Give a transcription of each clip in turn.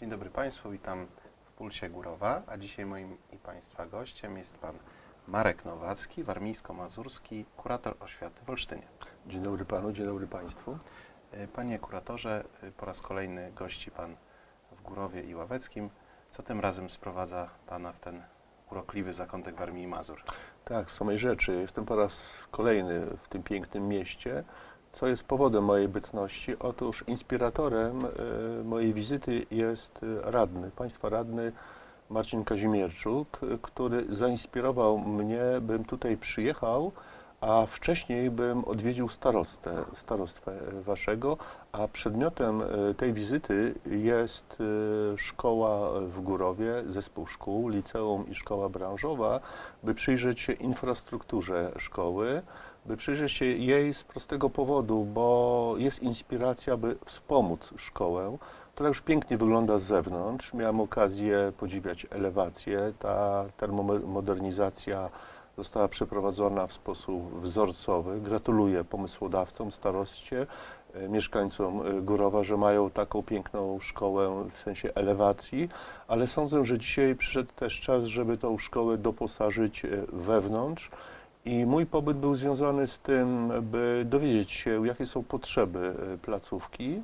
Dzień dobry Państwu, witam w Pulsie Górowa, a dzisiaj moim i Państwa gościem jest Pan Marek Nowacki, warmińsko-mazurski, kurator oświaty w Olsztynie. Dzień dobry panu, dzień dobry państwu. E, Panie kuratorze, e, po raz kolejny gości Pan w Górowie i Ławeckim. Co tym razem sprowadza Pana w ten urokliwy zakątek Warmii i Mazur? Tak, z samej rzeczy. Jestem po raz kolejny w tym pięknym mieście. Co jest powodem mojej bytności? Otóż inspiratorem e, mojej wizyty jest e, radny, państwa radny Marcin Kazimierczuk, który zainspirował mnie, bym tutaj przyjechał, a wcześniej bym odwiedził starostę, starostwę waszego, a przedmiotem e, tej wizyty jest szkoła w Górowie, zespół szkół, liceum i szkoła branżowa, by przyjrzeć się infrastrukturze szkoły, by przyjrzeć się jej z prostego powodu, bo jest inspiracja, by wspomóc szkołę, która już pięknie wygląda z zewnątrz. Miałem okazję podziwiać elewację, ta termomodernizacja została przeprowadzona w sposób wzorcowy. Gratuluję pomysłodawcom, staroście, e, mieszkańcom e, Górowa, że mają taką piękną szkołę w sensie elewacji, ale sądzę, że dzisiaj przyszedł też czas, żeby tą szkołę doposażyć e, wewnątrz. I mój pobyt był związany z tym, by dowiedzieć się, jakie są potrzeby e, placówki.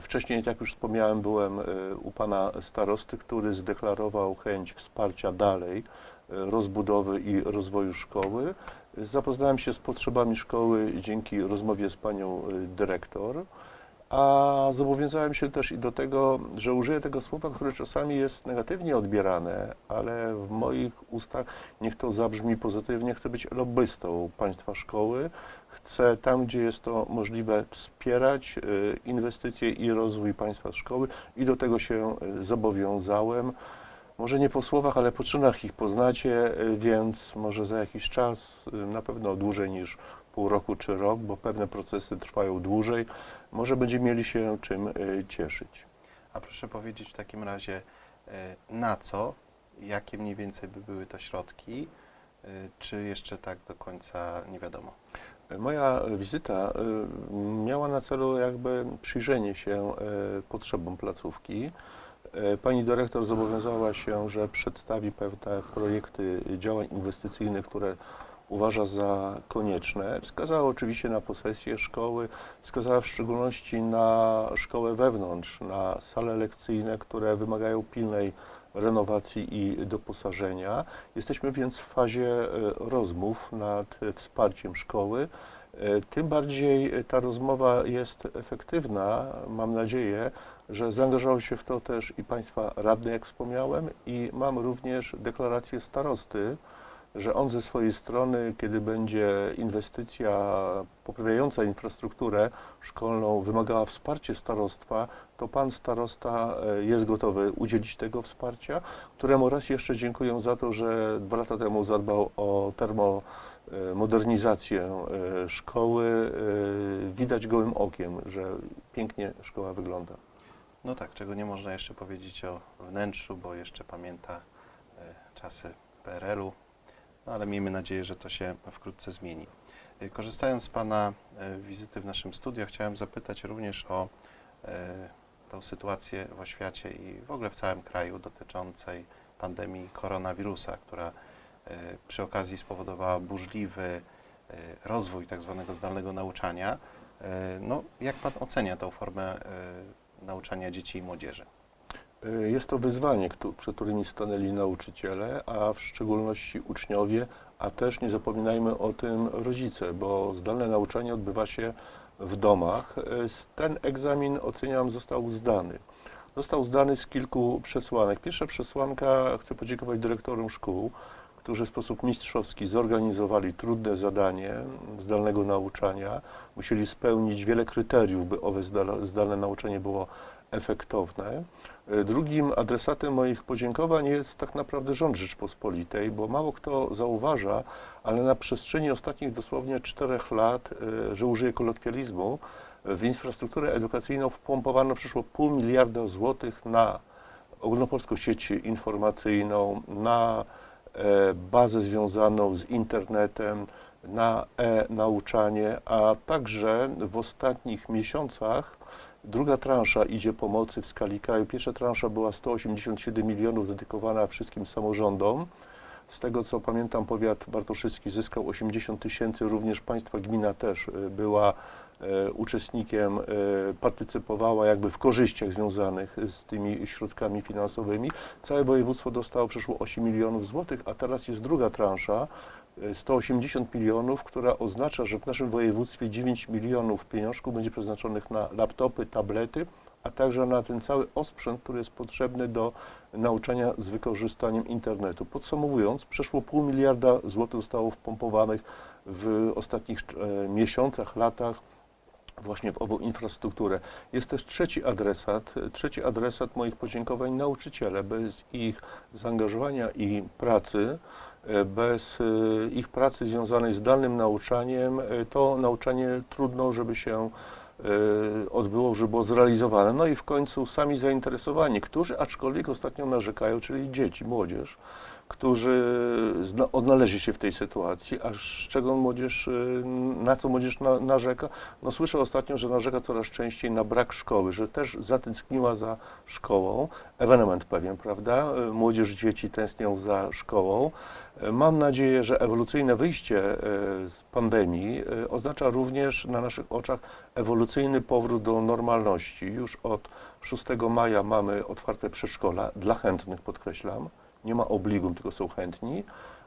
Wcześniej, jak już wspomniałem, byłem e, u pana starosty, który zdeklarował chęć wsparcia dalej e, rozbudowy i rozwoju szkoły. Zapoznałem się z potrzebami szkoły dzięki rozmowie z panią dyrektor, a zobowiązałem się też i do tego, że użyję tego słowa, które czasami jest negatywnie odbierane, ale w moich ustach niech to zabrzmi pozytywnie, chcę być lobbystą państwa szkoły. Chcę tam, gdzie jest to możliwe, wspierać y, inwestycje i rozwój państwa szkoły i do tego się y, zobowiązałem. Może nie po słowach, ale po czynach ich poznacie, y, więc może za jakiś czas, na pewno dłużej niż pół roku czy rok, bo pewne procesy trwają dłużej, może będziemy mieli się czym y, cieszyć. A proszę powiedzieć w takim razie, e, na co, jakie mniej więcej by były to środki, e, czy jeszcze tak do końca nie wiadomo? Moja wizyta miała na celu jakby przyjrzenie się potrzebom placówki. Pani dyrektor zobowiązała się, że przedstawi pewne projekty działań inwestycyjnych, które uważa za konieczne. Wskazała oczywiście na posesję szkoły, wskazała w szczególności na szkołę wewnątrz, na sale lekcyjne, które wymagają pilnej renowacji i doposażenia. Jesteśmy więc w fazie e, rozmów nad wsparciem szkoły. E, Tym bardziej e, ta rozmowa jest efektywna. Mam nadzieję, że zaangażował się w to też i Państwa radny, jak wspomniałem, i mam również deklarację starosty, że on ze swojej strony, kiedy będzie inwestycja poprawiająca infrastrukturę szkolną wymagała wsparcia starostwa, to pan starosta e, jest gotowy udzielić tego wsparcia, któremu raz jeszcze dziękuję za to, że dwa lata temu zadbał o termomodernizację e, szkoły. E, Widać gołym okiem, że pięknie szkoła wygląda. No tak, czego nie można jeszcze powiedzieć o wnętrzu, bo jeszcze pamięta czasy PRL-u, ale miejmy nadzieję, że to się wkrótce zmieni. E, Korzystając z Pana e, wizyty w naszym studio, chciałem zapytać również o e, tą sytuację w oświacie i w ogóle w całym kraju dotyczącej pandemii koronawirusa, która przy okazji spowodowała burzliwy rozwój tak zwanego zdalnego nauczania. No, jak Pan ocenia tą formę nauczania dzieci i młodzieży? Y, Jest to wyzwanie, przed którymi stanęli nauczyciele, a w szczególności uczniowie, a też nie zapominajmy o tym rodzice, bo zdalne nauczanie odbywa się w domach. Y, Ten egzamin, oceniam, został zdany. Został zdany z kilku przesłanek. Pierwsza przesłanka, chcę podziękować dyrektorom szkół, którzy w sposób mistrzowski zorganizowali trudne zadanie zdalnego nauczania. Musieli spełnić wiele kryteriów, by owe zdalne nauczanie było efektowne. E, Drugim adresatem moich podziękowań jest tak naprawdę rząd Rzeczpospolitej, bo mało kto zauważa, ale na przestrzeni ostatnich dosłownie czterech lat, e, że użyję kolokwializmu, w infrastrukturę edukacyjną wpompowano przeszło pół miliarda złotych na ogólnopolską sieć informacyjną, na e, bazę związaną z internetem, na e-nauczanie, a także w ostatnich miesiącach druga transza idzie pomocy w skali kraju. Pierwsza transza była 187 milionów dedykowana wszystkim samorządom. Z tego co pamiętam, powiat bartoszycki zyskał 80 tysięcy, również państwa gmina też y, była e, uczestnikiem, e, partycypowała jakby w korzyściach związanych z tymi środkami finansowymi. Całe województwo dostało przeszło 8 milionów złotych, a teraz jest druga transza, e, 180 milionów, która oznacza, że w naszym województwie 9 milionów pieniążków będzie przeznaczonych na laptopy, tablety, a także na ten cały osprzęt, który jest potrzebny do nauczania z wykorzystaniem internetu. Podsumowując, przeszło pół miliarda złotych zostało wpompowanych w ostatnich e, miesiącach, latach właśnie w ową infrastrukturę. Jest też trzeci adresat, trzeci adresat moich podziękowań nauczyciele. Bez ich zaangażowania i pracy, bez e, ich pracy związanej z zdalnym nauczaniem, e, to nauczanie trudno, żeby się e, odbyło, żeby było zrealizowane. No i w końcu sami zainteresowani, którzy aczkolwiek ostatnio narzekają, czyli dzieci, młodzież, którzy odnaleźli się w tej sytuacji, a z czego młodzież, e, na co młodzież na, narzeka? No słyszę ostatnio, że narzeka coraz częściej na brak szkoły, że też zatęskniła za szkołą. Ewenement pewien, prawda? E, Młodzież, dzieci tęsknią za szkołą. E, Mam nadzieję, że ewolucyjne wyjście z pandemii oznacza również na naszych oczach ewolucyjny powrót do normalności. Już od 6 maja mamy otwarte przedszkola dla chętnych, podkreślam. Nie ma obligum, tylko są chętni.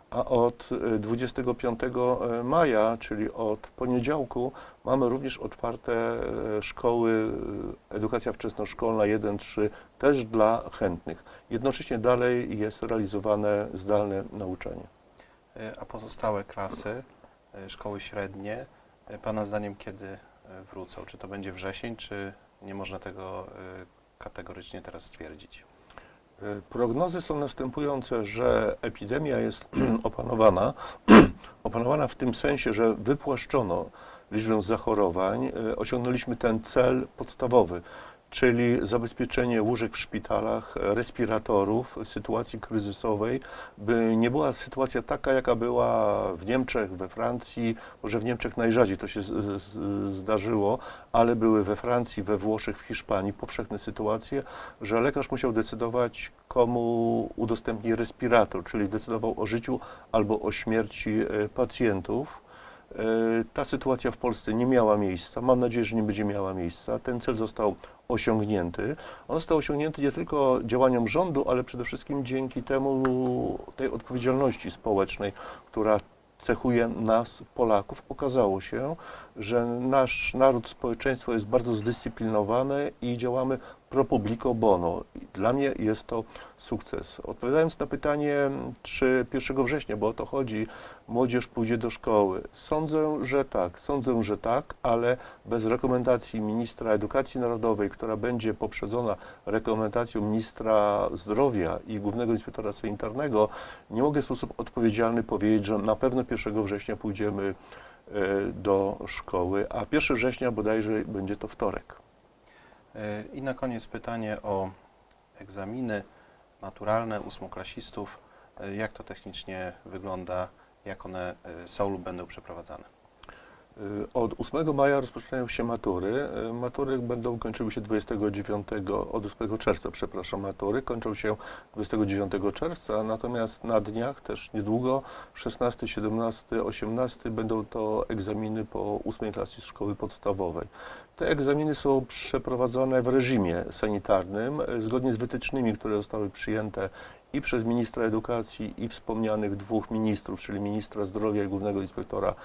A od e, 25 maja, czyli od poniedziałku, mamy również otwarte e, szkoły, e, edukacja wczesnoszkolna 1-3, też dla chętnych. Jednocześnie dalej jest realizowane zdalne nauczanie. E, A pozostałe klasy, e, szkoły średnie, e, Pana zdaniem kiedy e, wrócą? Czy to będzie wrzesień, czy nie można tego e, kategorycznie teraz stwierdzić? E, Prognozy są następujące, że epidemia jest opanowana, opanowana w tym sensie, że wypłaszczono liczbę zachorowań, e, osiągnęliśmy ten cel podstawowy, czyli zabezpieczenie łóżek w szpitalach, respiratorów w sytuacji kryzysowej, by nie była sytuacja taka, jaka była w Niemczech, we Francji, może w Niemczech najrzadziej to się zdarzyło, ale były we Francji, we Włoszech, w Hiszpanii powszechne sytuacje, że lekarz musiał decydować, komu udostępni respirator, czyli decydował o życiu albo o śmierci e, pacjentów. E, Ta sytuacja w Polsce nie miała miejsca. Mam nadzieję, że nie będzie miała miejsca. Ten cel został osiągnięty. On został osiągnięty nie tylko działaniom rządu, ale przede wszystkim dzięki temu tej odpowiedzialności społecznej, która cechuje nas, Polaków. Okazało się, że nasz naród, społeczeństwo jest bardzo zdyscyplinowane i działamy pro publico bono. Dla mnie jest to sukces. Odpowiadając na pytanie, czy 1 września, bo o to chodzi, młodzież pójdzie do szkoły. Sądzę, że tak, sądzę, że tak, ale bez rekomendacji ministra edukacji narodowej, która będzie poprzedzona rekomendacją ministra zdrowia i głównego inspektora sanitarnego, nie mogę w sposób odpowiedzialny powiedzieć, że na pewno 1 września pójdziemy e, do szkoły, a 1 września bodajże będzie to wtorek. E, I na koniec pytanie o egzaminy maturalne ósmoklasistów. E, Jak to technicznie wygląda? Jak one e, są lub będą przeprowadzane? Y, Od 8 maja rozpoczynają się matury. Y, Matury będą kończyły się 29, od 8 czerwca, przepraszam, matury kończą się 29 czerwca, natomiast na dniach też niedługo, 16, 17, 18 będą to egzaminy po 8 klasie szkoły podstawowej. Te egzaminy są przeprowadzone w reżimie sanitarnym, zgodnie z wytycznymi, które zostały przyjęte i przez ministra edukacji, i wspomnianych dwóch ministrów, czyli ministra zdrowia i głównego inspektora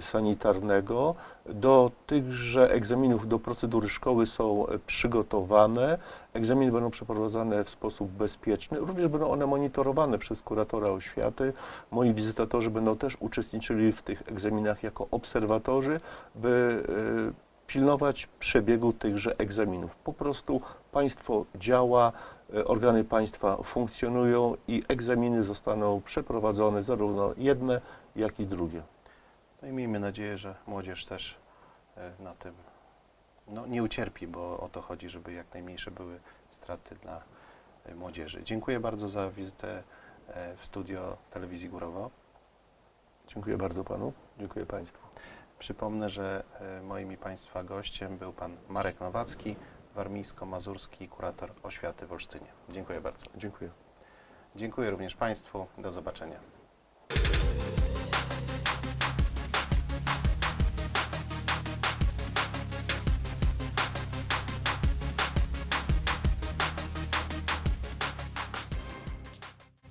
sanitarnego. Do tychże egzaminów, do procedury szkoły są przygotowane. Egzaminy będą przeprowadzane w sposób bezpieczny. Również będą one monitorowane przez kuratora oświaty. Moi wizytatorzy będą też uczestniczyli w tych egzaminach jako obserwatorzy, by y, pilnować przebiegu tychże egzaminów. Po prostu państwo działa, e, organy państwa funkcjonują i egzaminy zostaną przeprowadzone zarówno jedne, jak i drugie. No i miejmy nadzieję, że młodzież też e, na tym no, nie ucierpi, bo o to chodzi, żeby jak najmniejsze były straty dla e, młodzieży. Dziękuję bardzo za wizytę w studio telewizji Górowo. Dziękuję bardzo panu, dziękuję państwu. Przypomnę, że e, moim i Państwa gościem był Pan Marek Nowacki, warmińsko-mazurski kurator oświaty w Olsztynie. Dziękuję bardzo. Dziękuję. Dziękuję również Państwu. Do zobaczenia.